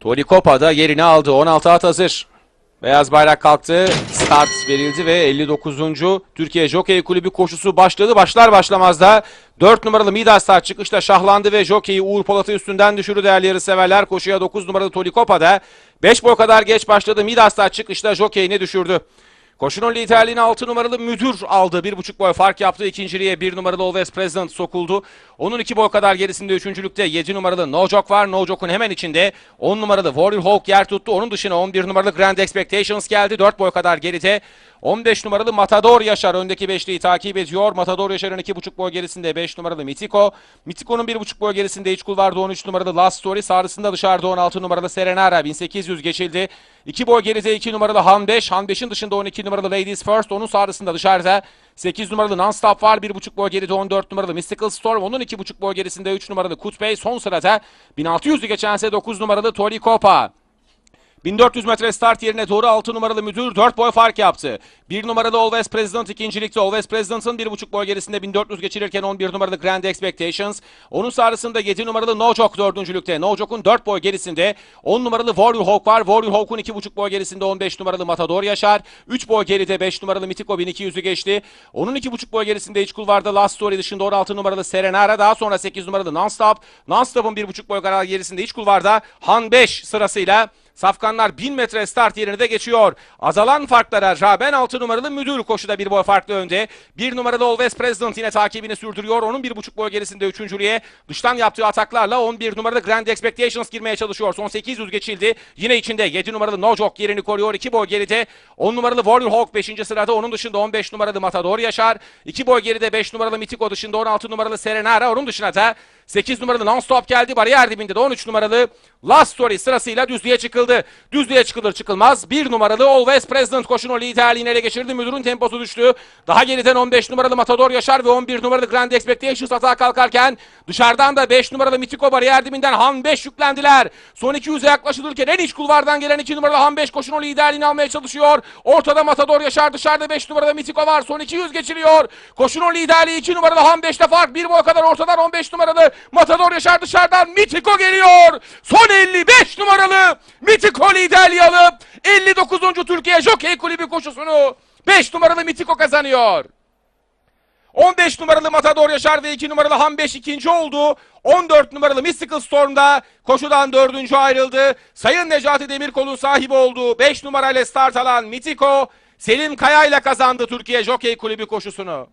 Toli Kopa da yerini aldı. 16 at hazır. Beyaz bayrak kalktı. Start verildi ve 59. Türkiye Jockey Kulübü koşusu başladı. Başlar başlamaz da 4 numaralı Midastar çıkışta şahlandı ve jockey'i Uğur Polat'ı üstünden düşürdü değerli yarışseverler. Koşuya 9 numaralı Toli Kopa da 5 boy kadar geç başladı. Midastar çıkışta jockey'ini düşürdü. Koşunun liderliğini 6 numaralı müdür aldı. 1,5 boy fark yaptı. İkinciliğe 1 numaralı Always President sokuldu. Onun 2 boy kadar gerisinde üçüncülükte 7 numaralı No Joke var. No Joke'un hemen içinde 10 numaralı Warrior Hawk yer tuttu. Onun dışına 11 numaralı Grand Expectations geldi. 4 boy kadar geride. 15 numaralı Matador Yaşar öndeki beşliği takip ediyor. Matador Yaşar'ın 2,5 boy gerisinde 5 numaralı Mitiko. Mitiko'nun 1,5 boy gerisinde iç kulvarda 13 numaralı Last Story. Sağrısında dışarıda 16 numaralı Serenara. 1800 geçildi. 2 boy geride 2 numaralı Han 5. Han 5'in dışında 12 numaralı Ladies First. Onun sağrısında dışarıda 8 numaralı Nonstop var. 1,5 boy geride 14 numaralı Mystical Storm. Onun 2,5 boy gerisinde 3 numaralı Kut Bey. Son sırada 1600'lü geçense 9 numaralı Tori Kopa. 1400 metre start yerine doğru 6 numaralı müdür 4 boy fark yaptı. 1 numaralı Always President ikincilikte Always President'ın 1,5 boy gerisinde 1400 geçirirken 11 numaralı Grand Expectations. Onun sağrısında 7 numaralı No Joke dördüncülükte. No Joke'un 4 boy gerisinde 10 numaralı Warrior Hawk var. Warrior Hawk'un 2,5 boy gerisinde 15 numaralı Matador Yaşar. 3 boy geride 5 numaralı Mitiko 1200'ü geçti. Onun 2,5 boy gerisinde iç kulvarda Last Story dışında 16 numaralı Serenara. Daha sonra 8 numaralı Nonstop. Nonstop'un 1,5 boy gerisinde iç kulvarda Han 5 sırasıyla Safkanlar 1000 metre start yerini de geçiyor. Azalan farklara rağmen 6 numaralı müdür koşuda bir boy farklı önde. 1 numaralı Always President yine takibini sürdürüyor. Onun 1,5 boy gerisinde üçüncülüğe dıştan yaptığı ataklarla 11 numaralı Grand Expectations girmeye çalışıyor. Son 800 geçildi. Yine içinde 7 numaralı No Joke yerini koruyor. 2 boy geride 10 numaralı Warrior Hawk 5. sırada. Onun dışında 15 numaralı Matador Yaşar. 2 boy geride 5 numaralı Mitiko dışında 16 numaralı Serenara. Onun dışına da 8 numaralı Nonstop geldi. Bariyer dibinde de 13 numaralı Last Story sırasıyla düzlüğe çıkıldı. Düzlüğe çıkılır çıkılmaz. 1 numaralı Always President koşunu liderliğini ele geçirdi. Müdürün temposu düştü. Daha geriden 15 numaralı Matador Yaşar ve 11 numaralı Grand Expectations atağa kalkarken dışarıdan da 5 numaralı Mitiko bariyer dibinden Han 5 yüklendiler. Son 200'e yaklaşılırken en iç kulvardan gelen 2 numaralı Han 5 koşunu liderliğini almaya çalışıyor. Ortada Matador Yaşar dışarıda 5 numaralı Mitiko var. Son 200 geçiliyor. Koşunun liderliği 2 numaralı Han 5'te fark. 1 boy kadar ortadan 15 numaralı Matador Yaşar dışarıdan Mitiko geliyor. Son 55 numaralı Mitiko liderliği alıp 59. Türkiye Jockey Kulübü koşusunu 5 numaralı Mitiko kazanıyor. 15 numaralı Matador Yaşar ve 2 numaralı Han 5 ikinci oldu. 14 numaralı Mystical Storm'da koşudan dördüncü ayrıldı. Sayın Necati Demirkol'un sahibi olduğu 5 numarayla start alan Mitiko Selim Kaya ile kazandı Türkiye Jockey Kulübü koşusunu.